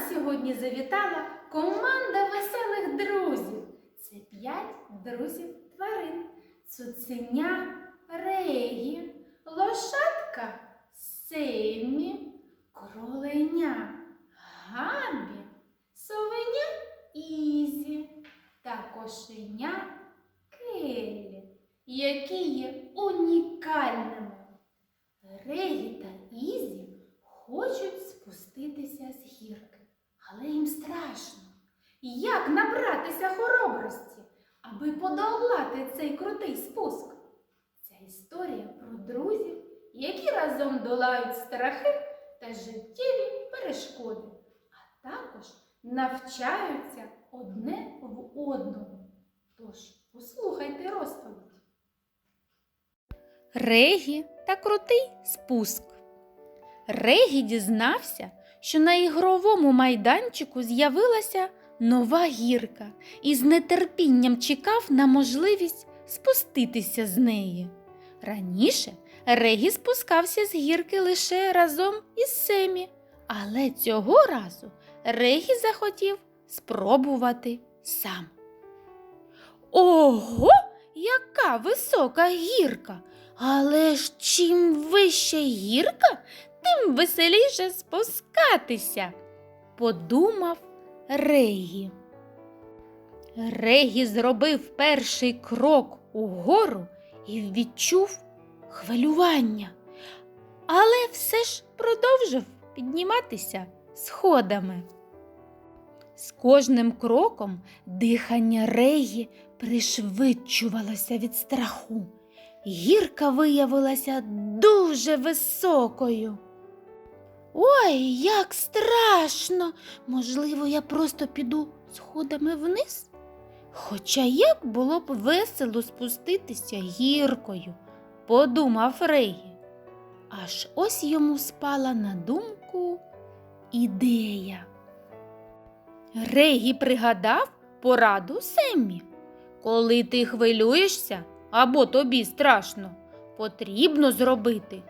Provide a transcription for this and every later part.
Нас сьогодні завітала команда веселих друзів. Це п'ять друзів тварин. Цуценя Регі, лошадка Семі, кроленя Габі, совеня Ізі та кошеня Келі, які є унікальними. Регі та Ізі хочуть спуститися з гірки, але їм страшно. Як набратися хоробрості, аби подолати цей крутий спуск? Ця історія про друзів, які разом долають страхи та життєві перешкоди, а також навчаються одне в одному. Тож послухайте розповідь. Регі та крутий спуск. Регі дізнався, що на ігровому майданчику з'явилася нова гірка і з нетерпінням чекав на можливість спуститися з неї. Раніше Регі спускався з гірки лише разом із Семі, але цього разу Регі захотів спробувати сам. Ого, яка висока гірка! Але ж чим вища гірка, тим веселіше спускатися, подумав Регі. Регі зробив перший крок угору і відчув хвилювання, але все ж продовжив підніматися сходами. З кожним кроком дихання Регі пришвидшувалося від страху. Гірка виявилася дуже високою. Ой, як страшно! Можливо, я просто піду сходами вниз. Хоча як було б весело спуститися гіркою, подумав Регі. Аж ось йому спала на думку ідея. Регі пригадав пораду Семмі. Коли ти хвилюєшся, або тобі страшно, потрібно зробити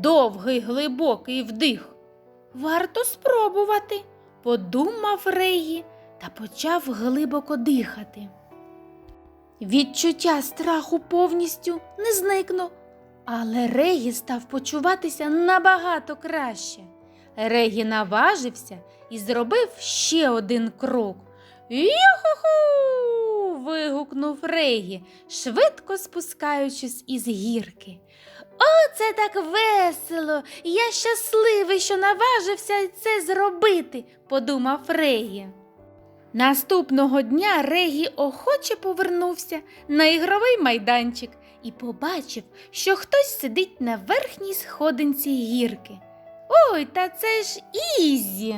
довгий глибокий вдих. Варто спробувати, подумав Регі та почав глибоко дихати. Відчуття страху повністю не зникло, але Регі став почуватися набагато краще. Регі наважився і зробив ще один крок. Йоху! вигукнув Регі, швидко спускаючись із гірки. О, це так весело! Я щасливий, що наважився це зробити, подумав Регі. Наступного дня Регі охоче повернувся на ігровий майданчик і побачив, що хтось сидить на верхній сходинці гірки. Ой, та це ж Ізі.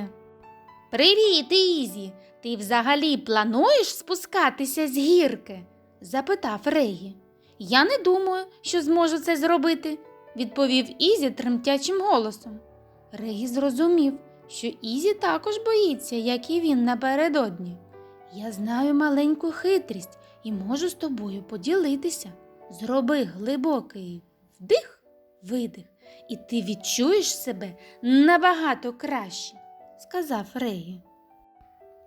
Привіт, Ізі. Ти взагалі плануєш спускатися з гірки? запитав Регі. Я не думаю, що зможу це зробити, відповів Ізі тремтячим голосом. Регі зрозумів, що Ізі також боїться, як і він напередодні. Я знаю маленьку хитрість і можу з тобою поділитися. Зроби глибокий вдих, видих, і ти відчуєш себе набагато краще, сказав Регі.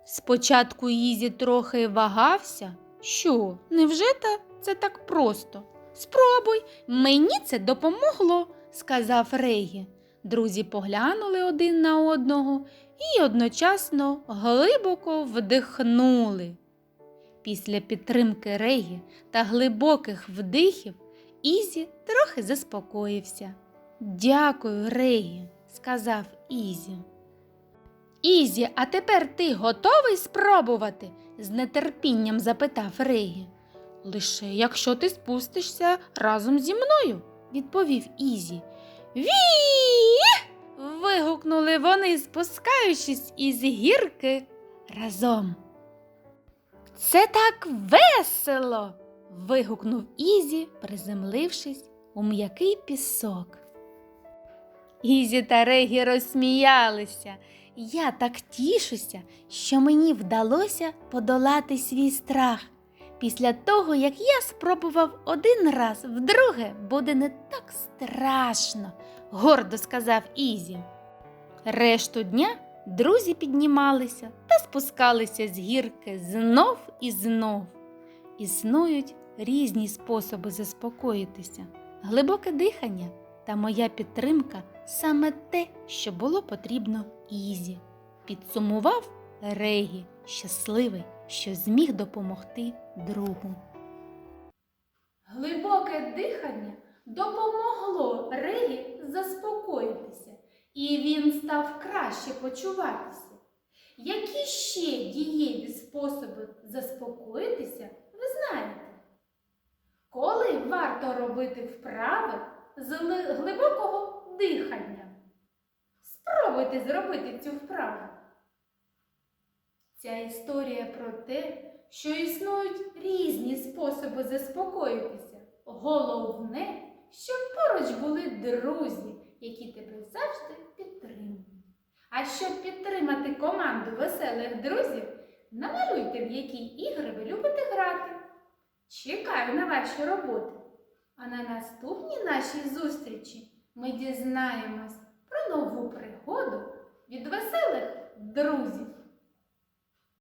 Спочатку Ізі трохи вагався. Що, невже та це так просто? Спробуй, мені це допомогло, сказав Регі. Друзі поглянули один на одного і одночасно глибоко вдихнули. Після підтримки Регі та глибоких вдихів Ізі трохи заспокоївся. Дякую, Регі, сказав Ізі. Ізі, а тепер ти готовий спробувати? з нетерпінням запитав Регі. Лише якщо ти спустишся разом зі мною, відповів Ізі. Ві! вигукнули вони, спускаючись із гірки разом. Це так весело. вигукнув Ізі, приземлившись у м'який пісок. Ізі та Регі розсміялися. Я так тішуся, що мені вдалося подолати свій страх. Після того, як я спробував один раз, вдруге буде не так страшно, гордо сказав Ізі. Решту дня друзі піднімалися та спускалися з гірки знов і знов. Існують різні способи заспокоїтися. Глибоке дихання та моя підтримка саме те, що було потрібно Ізі. Підсумував Регі, щасливий, що зміг допомогти другу. Глибоке дихання допомогло Регі заспокоїтися, і він став краще почуватися. Які ще дієві способи заспокоїтися, ви знаєте? Коли варто робити вправи з глибокого дихання? Спробуйте зробити цю вправу. Ця історія про те, що існують різні способи заспокоїтися. Головне, щоб поруч були друзі, які тебе завжди підтримують. А щоб підтримати команду веселих друзів, намалюйте, в які ігри ви любите грати. Чекаю на ваші роботи. А на наступній нашій зустрічі ми дізнаємось про нову пригоду від веселих друзів.